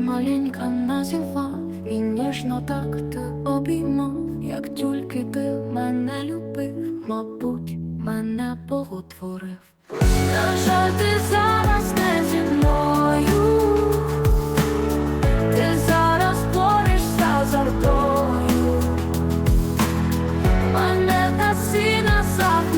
маленька називав і ніжно так ти обіймав, як тільки ти мене любив, мабуть, мене боготворив. На жаль, ти зараз не зі мною, ти зараз борешся з мене та сина захищаєш,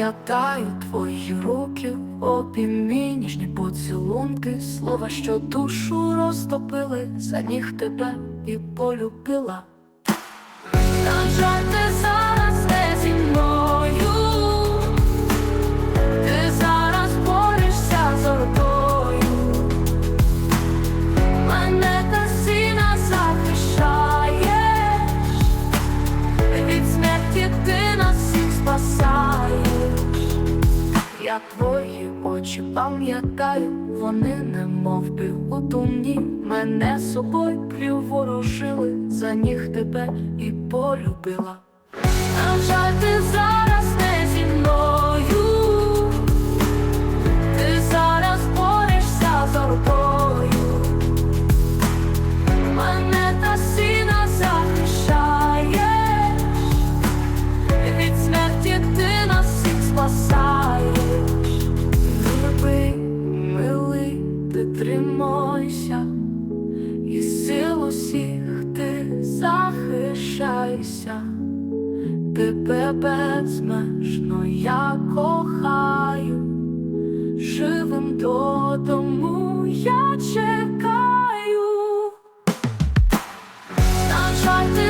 пам'ятаю твої руки, обіймі, ніжні поцілунки, слова, що душу розтопили, за ніг тебе і полюбила. На жаль, Я твої очі пам'ятаю, вони немов би у тумні Мене собою приворожили, за ніг тебе і полюбила. На жаль, ти зараз тебе безмежно я кохаю, живим додому я чекаю. На жаль, ти